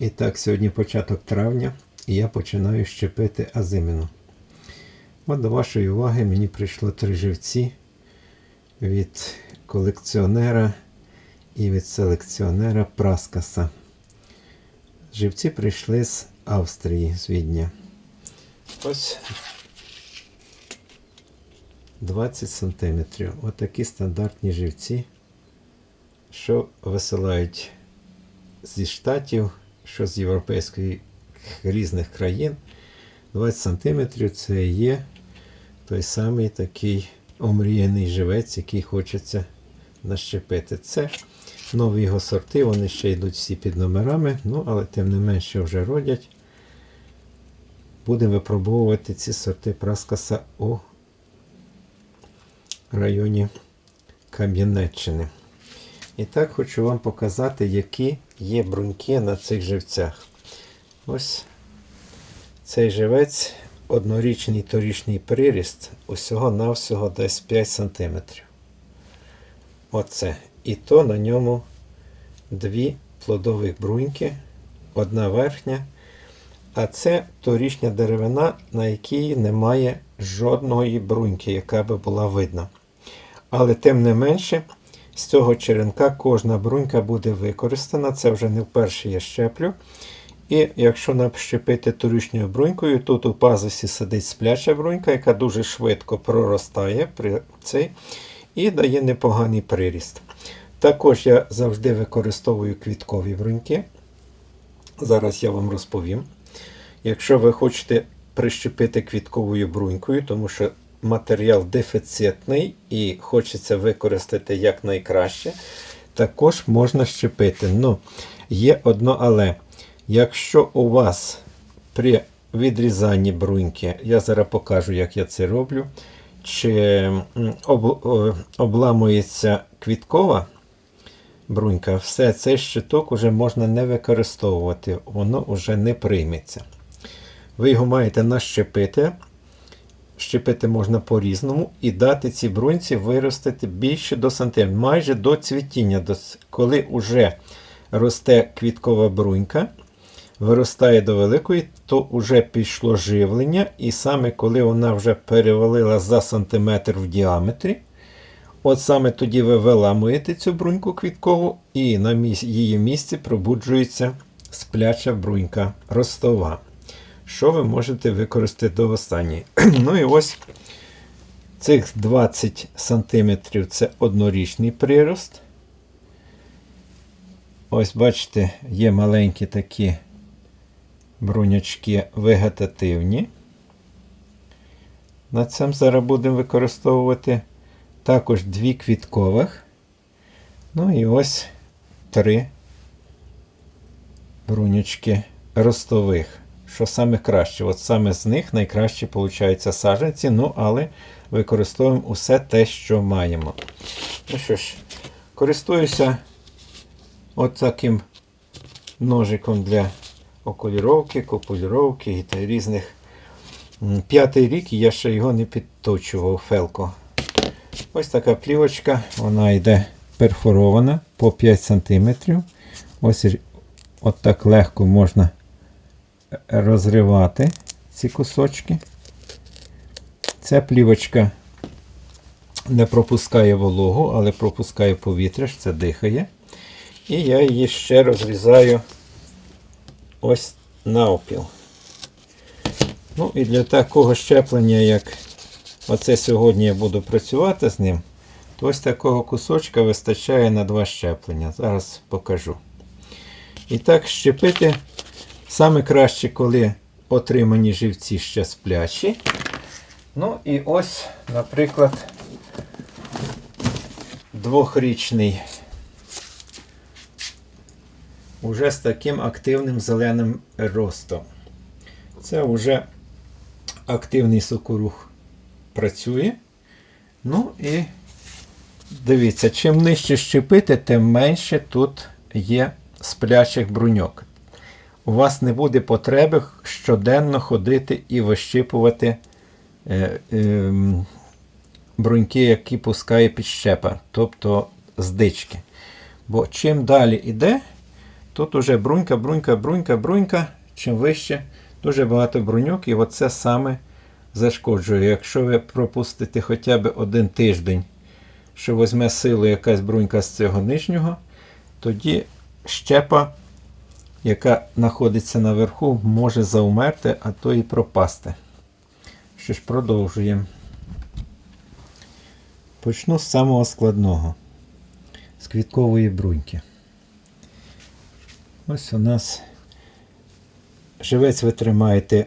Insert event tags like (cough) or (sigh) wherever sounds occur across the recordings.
І так, сьогодні початок травня, і я починаю щепити азимину. От до вашої уваги мені прийшло три живці від колекціонера і від селекціонера Праскаса. Живці прийшли з Австрії, з Відня. Ось 20 см. Отакі стандартні живці, що висилають зі штатів, що з європейських різних країн. 20 см це є той самий такий омріяний живець, який хочеться нащепити. Це нові його сорти, вони ще йдуть всі під номерами, ну, але тим не менше вже родять. Будемо випробовувати ці сорти праскаса у районі Кам'янеччини. І так хочу вам показати, які є бруньки на цих живцях. Ось цей живець однорічний торічний приріст, усього-навсього десь 5 см. Оце. І то на ньому дві плодових бруньки, одна верхня. А це торічня деревина, на якій немає жодної бруньки, яка би була видна. Але тим не менше, з цього черенка кожна брунька буде використана. Це вже не вперше я щеплю. І якщо нащепити торічною брунькою, тут у пазусі сидить спляча брунька, яка дуже швидко проростає при цей, і дає непоганий приріст. Також я завжди використовую квіткові бруньки. Зараз я вам розповім. Якщо ви хочете прищепити квітковою брунькою, тому що матеріал дефіцитний і хочеться використати якнайкраще, також можна щепити. Ну, є одно але. Якщо у вас при відрізанні бруньки, я зараз покажу, як я це роблю, чи об, обламується квіткова брунька, все, цей щиток вже можна не використовувати, воно вже не прийметься. Ви його маєте нащепити. Щепити можна по-різному і дати цій бруньці виростити більше до сантиметра, майже до цвітіння. Коли вже росте квіткова брунька, виростає до великої, то вже пішло живлення, і саме коли вона вже перевалила за сантиметр в діаметрі, от саме тоді ви виламуєте цю бруньку квіткову, і на її місці пробуджується спляча брунька ростова що ви можете використати до останньої. (clears throat) ну і ось цих 20 см це однорічний прирост. Ось, бачите, є маленькі такі брунячки вегетативні. На цьому зараз будемо використовувати також дві квіткових. Ну і ось три брунячки ростових що саме краще. От саме з них найкраще виходить саджанці, ну але використовуємо усе те, що маємо. Ну що ж, користуюся от таким ножиком для окуліровки, копуліровки та різних. П'ятий рік і я ще його не підточував фелко. Ось така плівочка, вона йде перфорована по 5 см. Ось от так легко можна розривати ці кусочки. Ця плівочка не пропускає вологу, але пропускає повітря, це дихає. І я її ще розрізаю ось навпіл. Ну і для такого щеплення, як оце сьогодні я буду працювати з ним, то ось такого кусочка вистачає на два щеплення. Зараз покажу. І так, щепити Саме краще, коли отримані живці ще сплячі. Ну і ось, наприклад, двохрічний. Уже з таким активним зеленим ростом. Це вже активний сокорух працює. Ну і дивіться, чим нижче щепити, тим менше тут є сплячих бруньок у вас не буде потреби щоденно ходити і вищипувати е, е, бруньки, які пускає підщепа, тобто здички. Бо чим далі йде, Тут уже брунька, брунька, брунька, брунька. Чим вище, дуже багато бруньок, і оце саме зашкоджує. Якщо ви пропустите хоча б один тиждень, що візьме силу якась брунька з цього нижнього, тоді щепа, яка знаходиться наверху, може заумерти, а то і пропасти. Що ж, продовжуємо. Почну з самого складного. З квіткової бруньки. Ось у нас живець ви тримаєте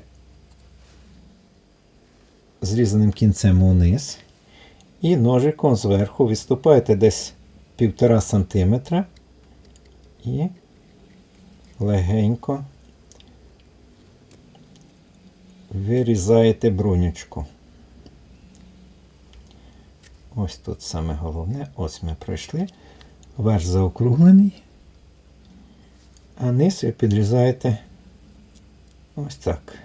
зрізаним кінцем униз. І ножиком зверху відступаєте десь 1,5 см і легенько вирізаєте брунючку. Ось тут саме головне. Ось ми пройшли. Верх заокруглений, а низ ви підрізаєте ось так.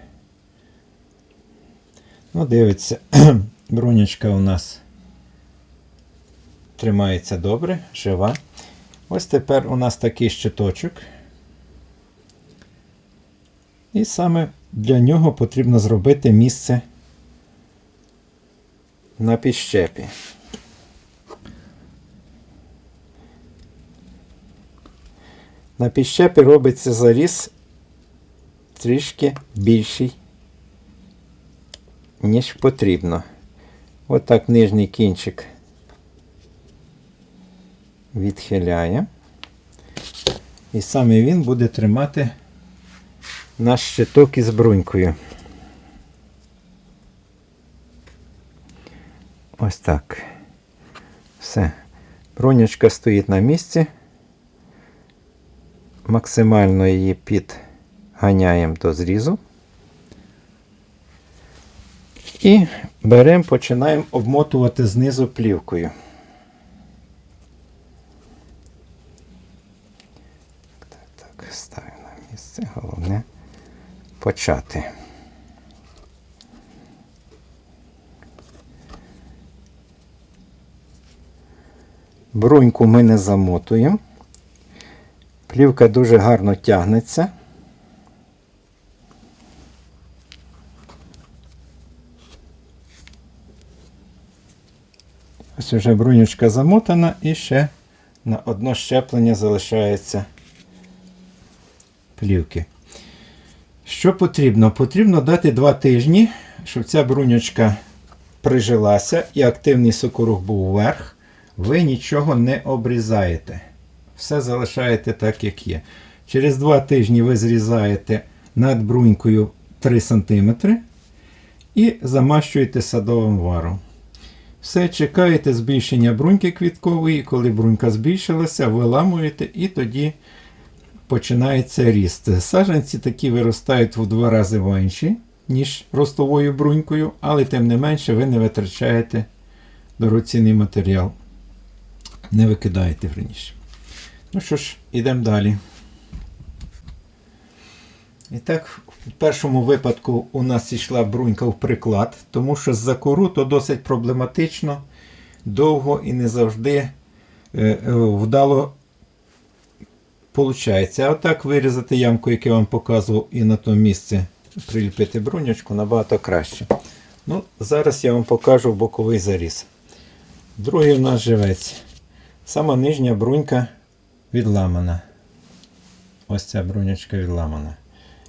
Ну, дивіться, (clears throat) брунячка у нас тримається добре, жива. Ось тепер у нас такий щиточок. І саме для нього потрібно зробити місце на підщепі. На підщепі робиться заріз трішки більший, ніж потрібно. Отак нижній кінчик відхиляє. І саме він буде тримати наш щиток із брунькою. Ось так. Все. Бронячка стоїть на місці. Максимально її підганяємо до зрізу. І беремо, починаємо обмотувати знизу плівкою. Так, так, ставимо на місце. Головне почати. Бруньку ми не замотуємо. Плівка дуже гарно тягнеться. Ось вже брунючка замотана і ще на одно щеплення залишається плівки. Що потрібно? Потрібно дати 2 тижні, щоб ця брунючка прижилася і активний сокорух був вверх. Ви нічого не обрізаєте. Все залишаєте так, як є. Через 2 тижні ви зрізаєте над брунькою 3 см і замащуєте садовим варом. Все, чекаєте збільшення бруньки квіткової, коли брунька збільшилася, виламуєте і тоді починається ріст. Саджанці такі виростають в два рази менші, ніж ростовою брунькою, але тим не менше ви не витрачаєте дорогоцінний матеріал. Не викидаєте верніше. Ну що ж, йдемо далі. І так, в першому випадку у нас йшла брунька в приклад, тому що з-за кору то досить проблематично, довго і не завжди е, е, вдало А отак вирізати ямку, яку я вам показував, і на тому місці приліпити брунячку набагато краще. Ну, Зараз я вам покажу боковий заріз. Другий у нас живець. Сама нижня брунька відламана. Ось ця брунячка відламана.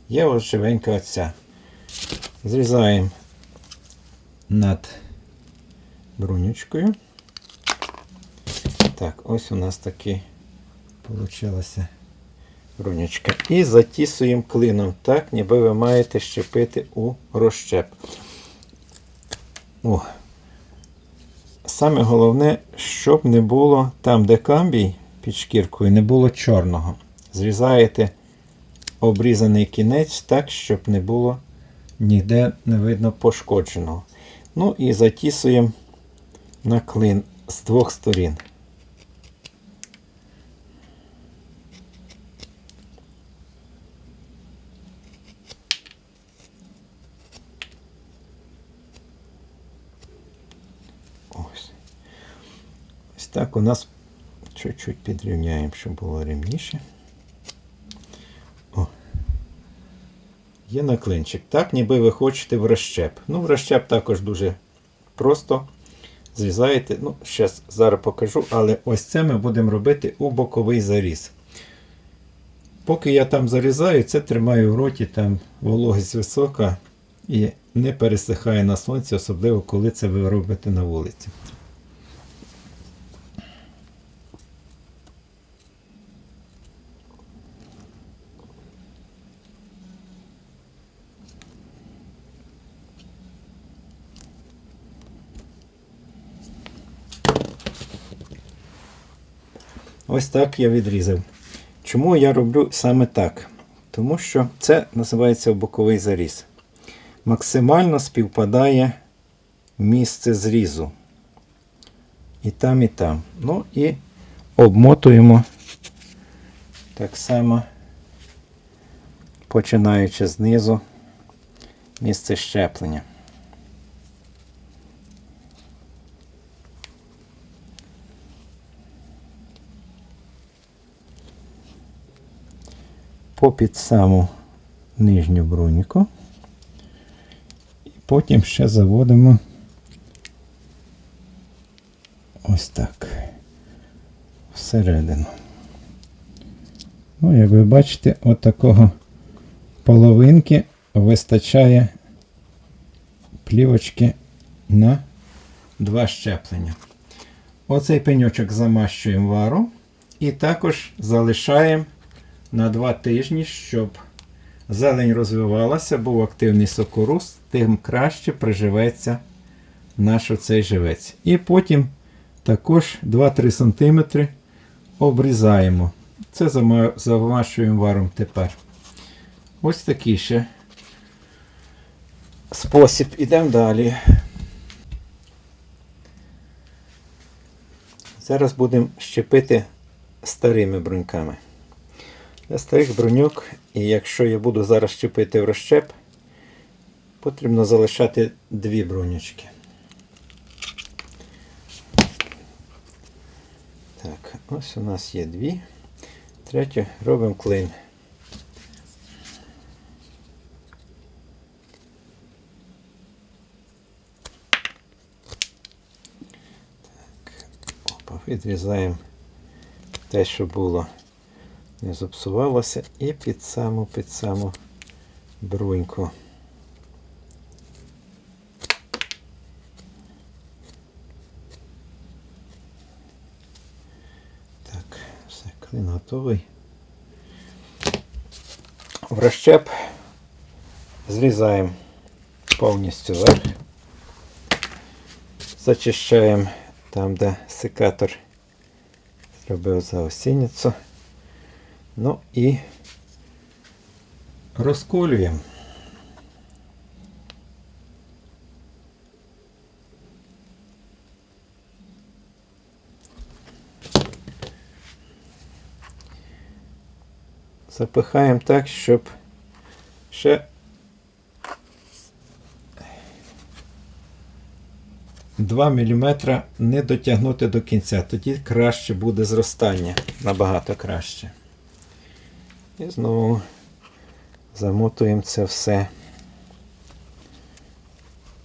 Є ось живенька оця. Зрізаємо над брунючкою. Так, ось у нас таки получилася брунячка. І затісуємо клином так, ніби ви маєте щепити у розщеп. О. Саме головне, щоб не було там, де камбій під шкіркою, не було чорного. Зрізаєте обрізаний кінець так, щоб не було ніде не видно пошкодженого. Ну і затісуємо на клин з двох сторін. Так у нас чуть-чуть підрівняємо, щоб було рівніше. є на клинчик. Так, ніби ви хочете в розщеп. Ну, в розщеп також дуже просто. Зрізаєте. Ну, щас, зараз покажу, але ось це ми будемо робити у боковий заріз. Поки я там зарізаю, це тримаю в роті, там вологість висока і не пересихає на сонці, особливо коли це ви робите на вулиці. Ось так я відрізав. Чому я роблю саме так? Тому що це називається боковий заріз. Максимально співпадає місце зрізу. І там, і там. Ну і обмотуємо так само, починаючи знизу місце щеплення. Попід саму нижню броньку. І потім ще заводимо ось так. Всередину. Ну, як ви бачите, от такого половинки вистачає плівочки на два щеплення. Оцей пеньочок замащуємо вару і також залишаємо на два тижні, щоб зелень розвивалася, був активний сокорус, тим краще приживеться наш оцей живець. І потім також 2-3 см обрізаємо. Це зама- замащуємо варом тепер. Ось такий ще спосіб. Ідемо далі. Зараз будемо щепити старими бруньками. Для старих броньок, і якщо я буду зараз щепити в розщеп, потрібно залишати дві бронючки. Так, ось у нас є дві. Третю робимо клин. Так, опа, відрізаємо те, що було не зіпсувалося і під саму під саму бруньку. Так, все, клин готовий. В розщеп зрізаємо повністю верх. Зачищаємо там, де секатор зробив заосінницю. Ну і розколюємо. Запихаємо так, щоб ще Два міліметра не дотягнути до кінця, тоді краще буде зростання, набагато краще. І знову замотуємо це все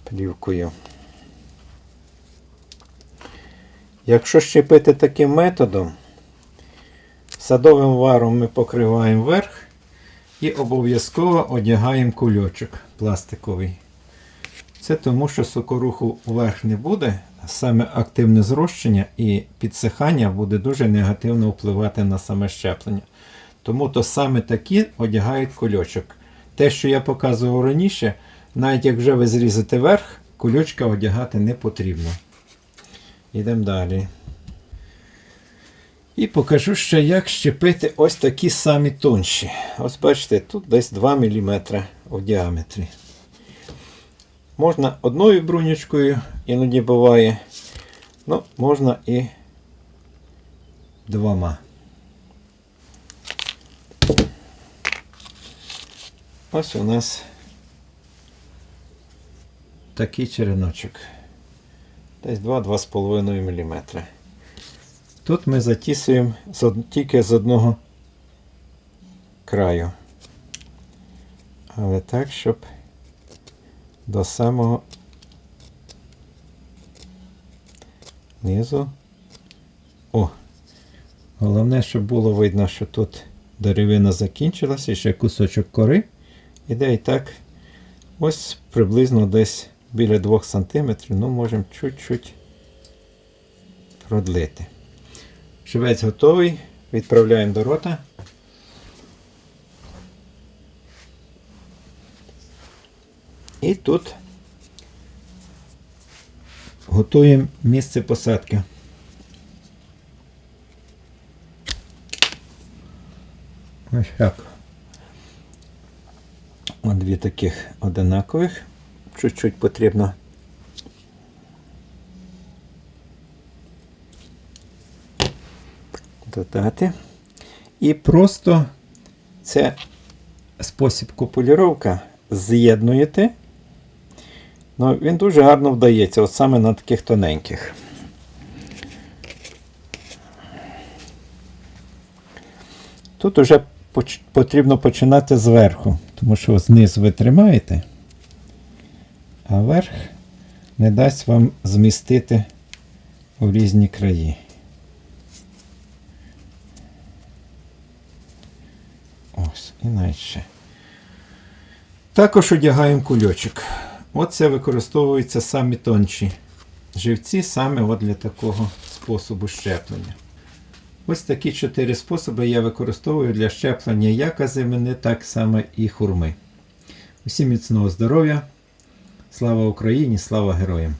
плівкою. Якщо щепити таким методом, садовим варом ми покриваємо верх і обов'язково одягаємо кульочок пластиковий. Це тому, що сокоруху вверх не буде, а саме активне зрощення і підсихання буде дуже негативно впливати на саме щеплення. Тому то саме такі одягають кульочок. Те, що я показував раніше, навіть як вже ви зрізете верх, кульочка одягати не потрібно. Йдемо далі. І покажу ще, як щепити ось такі самі тонші. Ось бачите, тут десь 2 мм у діаметрі. Можна одною брунючкою, іноді буває. Ну, можна і двома. Ось у нас такий череночок. Десь 2-2,5 мм. Тут ми затісуємо тільки з одного краю. Але так, щоб до самого низу. О! Головне, щоб було видно, що тут деревина закінчилася, і ще кусочок кори. Іде і так. Ось приблизно десь біля 2 см. Ну, можемо чуть-чуть продлити. Живець готовий. Відправляємо до рота. І тут готуємо місце посадки. Ось так. От дві таких одинакових. Чуть-чуть потрібно. Додати. І просто це спосіб копулюровка з'єднуєте. Ну, він дуже гарно вдається, от саме на таких тоненьких. Тут уже потрібно починати зверху, тому що знизу ви тримаєте, а верх не дасть вам змістити у різні краї. Ось, і. Також одягаємо кульочок. Оце використовуються самі тонші живці саме от для такого способу щеплення. Ось такі чотири способи я використовую для щеплення як азимини, так само і хурми. Усім міцного здоров'я! Слава Україні! Слава героям!